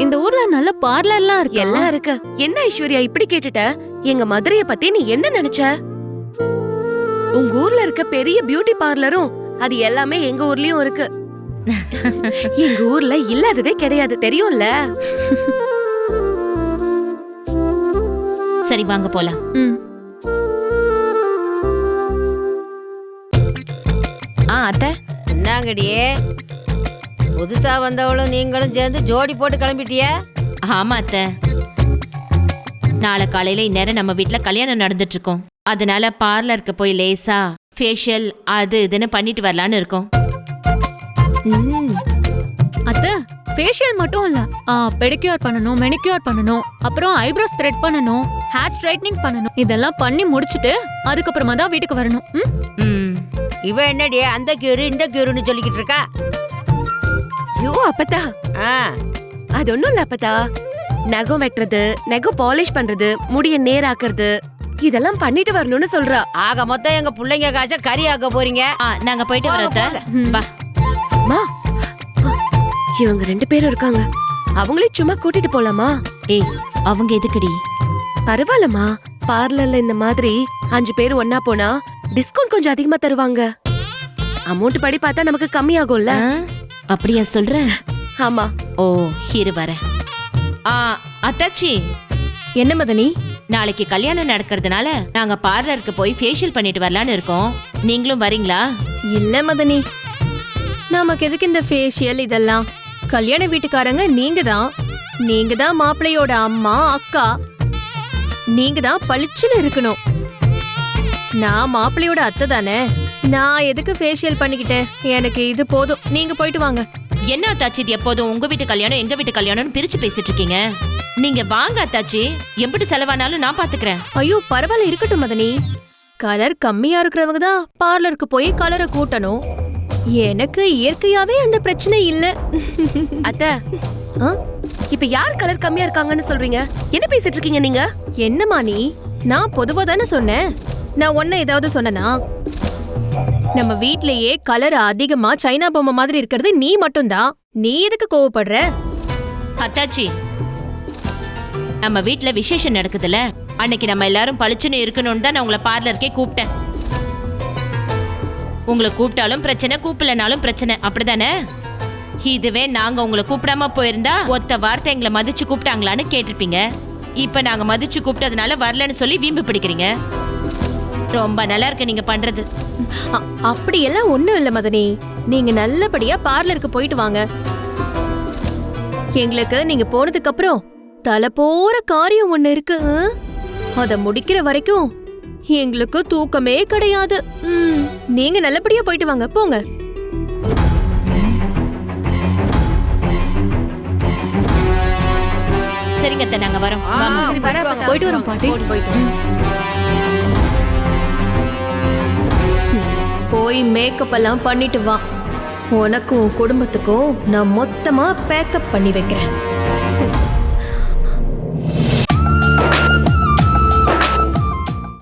நல்ல பார்லர்லாம் இருக்கு? எல்லாம் இருக்கு. என்ன ஐஸ்வர்யா இப்படி கேட்டுட்ட? எங்க மதுரைய பத்தி நீ என்ன நினைச்ச? உங்க ஊர்ல இருக்க பெரிய பியூட்டி பார்லரும் அது எல்லாமே எங்க ஊர்லயும் இருக்கு. எங்க ஊர்ல இல்லாததே கிடையாது தெரியும்ல? சரி வாங்க போலாம். ம். ஆ அத்தை. என்னங்கடியே புதுசா வந்தவளும் நீங்களும் சேர்ந்து ஜோடி போட்டு கிளம்பிட்டிய? ஆமா அத்தை. நாளை காலையில இந்நேரம் நம்ம வீட்ல கல்யாணம் நடந்துட்டு இருக்கோம் அதனால பார்லருக்கு போய் லேசா ஃபேஷியல் அது இதுன்னு பண்ணிட்டு வரலான்னு இருக்கோம். ம். அத்தை ஃபேஷியல் மட்டும் இல்ல. பெடிக்யூர் பண்ணனும் மெனிக்யூர் பண்ணனும் அப்புறம் ஐப்ரோஸ் த்ரெட் பண்ணனும் ஹேர் ஸ்ட்ரைட்னிங் பண்ணனும் இதெல்லாம் பண்ணி முடிச்சிட்டு அதுக்கப்புறமா தான் வீட்டுக்கு வரணும். ம்? ம். இவ என்னடி அந்த கியூரு இந்த கியூருன்னு சொல்லிக்கிட்டு இருக்கா? ஐயோ அப்பத்தா. ஆ. அது ஒண்ணும் இல்ல அப்பத்தா. நகம் வெட்டுறது நகம் பாலிஷ் பண்றது முடிய நேராக்குறது இதெல்லாம் பண்ணிட்டு வரணும்னு சொல்றா. ஆக மொத்தம் எங்க பிள்ளைங்க காசை கறி ஆக்க போறீங்க? ஆ நாங்க போயிட்டு வரோம் இவங்க ரெண்டு பேரும் இருக்காங்க. அவங்களையும் சும்மா கூட்டிட்டு போலாமா? ஏய் அவங்க எதுக்குடி? பரவாயில்லம்மா. பார்லர்ல இந்த மாதிரி அஞ்சு பேர் ஒன்னா போனா டிஸ்கவுண்ட் கொஞ்சம் அதிகமா தருவாங்க. அமௌண்ட் படி பார்த்தா நமக்கு கம்மியாகும்ல. அப்படியா சொல்ற? ஆமா. ஓ இரு வரேன் ஆ அத்தாச்சி. என்ன மதனி? நாளைக்கு கல்யாணம் நடக்கிறதுனால நாங்க பார்லருக்கு போய் ஃபேஷியல் பண்ணிட்டு வரலான்னு இருக்கோம். நீங்களும் வரீங்களா? இல்ல மதனி. நமக்கு எதுக்கு இந்த ஃபேஷியல் இதெல்லாம்? கல்யாண வீட்டுக்காரங்க நீங்க தான். நீங்க தான் மாப்பிள்ளையோட அம்மா அக்கா. நீங்க தான் பளிச்சுன்னு இருக்கணும். நான் மாப்பிள்ளையோட அத்தை தானே. நான் எதுக்கு ஃபேஷியல் பண்ணிக்கிட்டேன்? எனக்கு இது போதும். நீங்க போயிட்டு வாங்க. என்ன அத்தாச்சி இது எப்போதும் உங்க வீட்டு கல்யாணம் எங்க வீட்டு கல்யாணம்னு பிரிச்சு பேசிட்டு இருக்கீங்க நீங்க வாங்க அத்தாச்சி. எப்படி செலவானாலும் நான் பாத்துக்கிறேன். ஐயோ பரவாயில்ல இருக்கட்டும் மதனி. கலர் கம்மியா இருக்கிறவங்க தான் பார்லருக்கு போய் கலரை கூட்டணும். எனக்கு இயற்கையாவே அந்த பிரச்சனை இல்ல. அத்த? இப்ப யார் கலர் கம்மியா இருக்காங்கன்னு சொல்றீங்க? என்ன பேசிட்டு இருக்கீங்க நீங்க? என்னம்மா நீ நான் பொதுவா தானே சொன்னேன். நான் ஒன்ன ஏதாவது சொன்னனா? நம்ம வீட்லயே கலர் அதிகமா சைனா பொம்மை மாதிரி இருக்கிறது நீ மட்டும்தான் நீ எதுக்கு கோவப்படுற? அத்தாச்சி நம்ம வீட்ல விசேஷம் நடக்குதுல அன்னைக்கு நம்ம எல்லாரும் பளிச்சுன்னு இருக்கணும்னு தான் நான் உங்களை பார்லருக்கே கூப்பிட்டேன். உங்களை கூப்பிட்டாலும் பிரச்சனை கூப்பிடலனாலும் பிரச்சனை. அப்படிதானே? இதுவே நாங்க உங்களை கூப்பிடாம போயிருந்தா ஒத்த வார்த்தை எங்களை மதிச்சு கூப்பிட்டாங்களான்னு கேட்டிருப்பீங்க. இப்ப நாங்க மதிச்சு கூப்பிட்டதுனால வரலன்னு சொல்லி வீம்பு பிடிக்கிறீங்க. ரொம்ப நல்லா இருக்கு நீங்க பண்றது. அ- அப்படியெல்லாம் ஒண்ணும் இல்ல மதனி. நீங்க நல்லபடியா பார்லருக்கு போயிட்டு வாங்க. எங்களுக்கு நீங்க போனதுக்கு அப்புறம் தலை போற காரியம் ஒண்ணு இருக்கு? அத முடிக்கிற வரைக்கும் எங்களுக்கு தூக்கமே கிடையாது. நீங்க நல்லபடியா போயிட்டு வாங்க. போங்க. சரிங்க நாங்க வரோம். போயிட்டு. போயிட்டு வரோம். பாட்டி. போய் மேக்கப் எல்லாம் பண்ணிட்டு வா. உனக்கும் உன் குடும்பத்துக்கும் நான் மொத்தமா பேக்கப் பண்ணி வைக்கிறேன்.